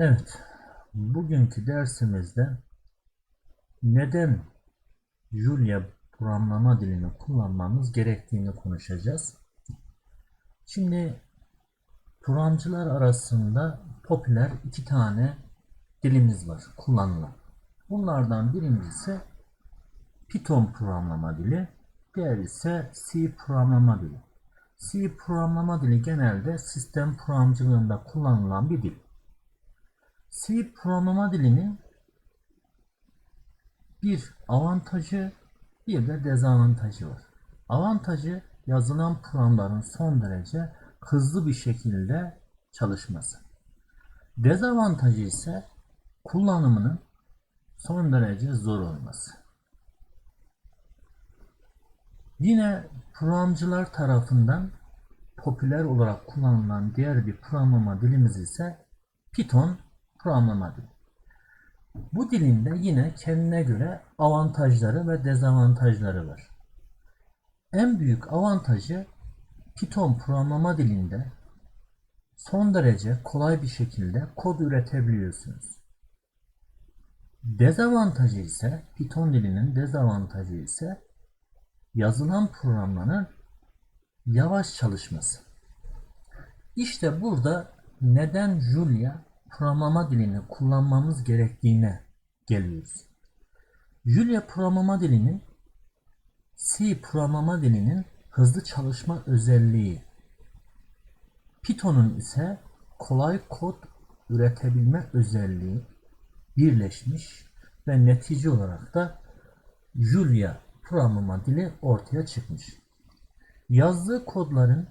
Evet, bugünkü dersimizde neden Julia programlama dilini kullanmamız gerektiğini konuşacağız. Şimdi programcılar arasında popüler iki tane dilimiz var kullanılan. Bunlardan birincisi Python programlama dili, diğeri ise C programlama dili. C programlama dili genelde sistem programcılığında kullanılan bir dil. C programlama dilinin bir avantajı bir de dezavantajı var. Avantajı yazılan programların son derece hızlı bir şekilde çalışması. Dezavantajı ise kullanımının son derece zor olması. Yine programcılar tarafından popüler olarak kullanılan diğer bir programlama dilimiz ise Python programlama dili. Bu dilin de yine kendine göre avantajları ve dezavantajları var. En büyük avantajı Python programlama dilinde son derece kolay bir şekilde kod üretebiliyorsunuz. Dezavantajı ise Python dilinin dezavantajı ise yazılan programların yavaş çalışması. İşte burada neden Julia programlama dilini kullanmamız gerektiğine geliyoruz. Julia programlama dilinin C programlama dilinin hızlı çalışma özelliği, Python'un ise kolay kod üretebilme özelliği birleşmiş ve netice olarak da Julia programlama dili ortaya çıkmış. Yazdığı kodların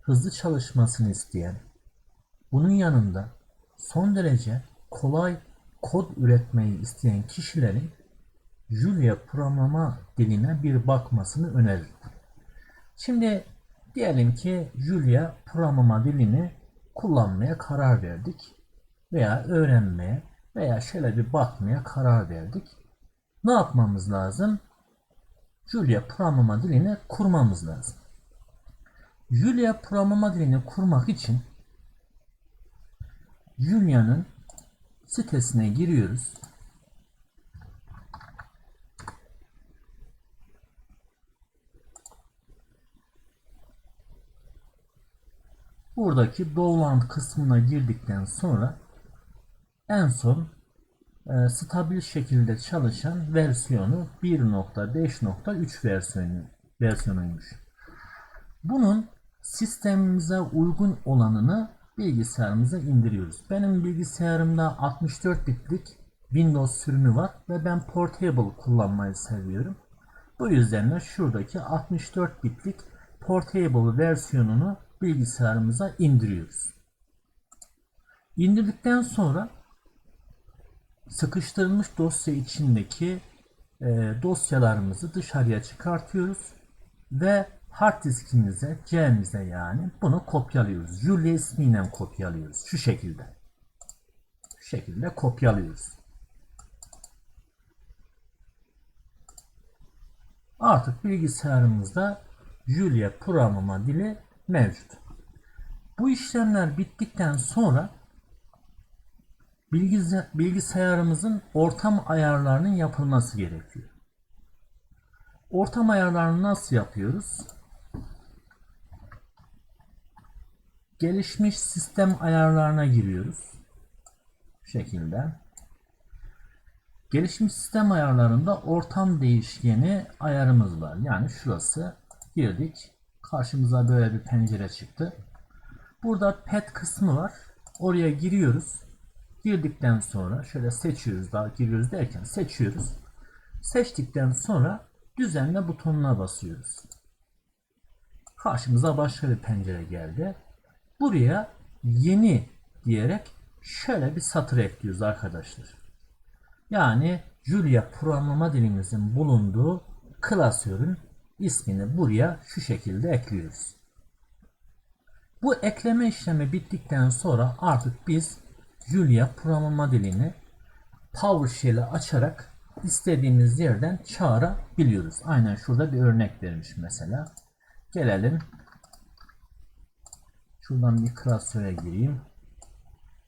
hızlı çalışmasını isteyen, bunun yanında son derece kolay kod üretmeyi isteyen kişilerin Julia programlama diline bir bakmasını öneririm. Şimdi diyelim ki Julia programlama dilini kullanmaya karar verdik veya öğrenmeye veya şöyle bir bakmaya karar verdik. Ne yapmamız lazım? Julia programlama dilini kurmamız lazım. Julia programlama dilini kurmak için Julia'nın sitesine giriyoruz. Buradaki Dowland kısmına girdikten sonra en son e, stabil şekilde çalışan versiyonu 1.5.3 versiyonu versiyonuymuş. Bunun sistemimize uygun olanını bilgisayarımıza indiriyoruz. Benim bilgisayarımda 64 bitlik Windows sürümü var ve ben Portable kullanmayı seviyorum. Bu yüzden de şuradaki 64 bitlik Portable versiyonunu bilgisayarımıza indiriyoruz. İndirdikten sonra sıkıştırılmış dosya içindeki e, dosyalarımızı dışarıya çıkartıyoruz ve hard diskimize, C'mize yani bunu kopyalıyoruz. Julia ismiyle kopyalıyoruz. Şu şekilde. Şu şekilde kopyalıyoruz. Artık bilgisayarımızda Julia programlama dili mevcut. Bu işlemler bittikten sonra bilgisayarımızın ortam ayarlarının yapılması gerekiyor. Ortam ayarlarını nasıl yapıyoruz? Gelişmiş sistem ayarlarına giriyoruz. Bu şekilde. Gelişmiş sistem ayarlarında ortam değişkeni ayarımız var. Yani şurası girdik. Karşımıza böyle bir pencere çıktı. Burada pet kısmı var. Oraya giriyoruz. Girdikten sonra şöyle seçiyoruz. Daha giriyoruz derken seçiyoruz. Seçtikten sonra düzenle butonuna basıyoruz. Karşımıza başka bir pencere geldi. Buraya yeni diyerek şöyle bir satır ekliyoruz arkadaşlar. Yani Julia programlama dilimizin bulunduğu klasörün ismini buraya şu şekilde ekliyoruz. Bu ekleme işlemi bittikten sonra artık biz Julia programlama dilini PowerShell'i açarak istediğimiz yerden çağırabiliyoruz. Aynen şurada bir örnek vermiş mesela. Gelelim. Şuradan bir klasöre gireyim.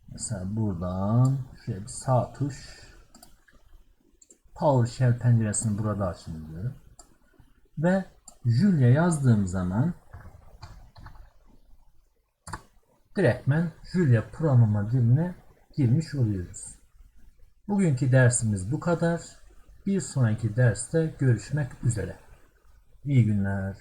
Mesela buradan şöyle bir sağ tuş PowerShell penceresini burada açın diyorum. Ve Julia yazdığım zaman direktmen Julia programlama diline girmiş oluyoruz. Bugünkü dersimiz bu kadar. Bir sonraki derste görüşmek üzere. İyi günler.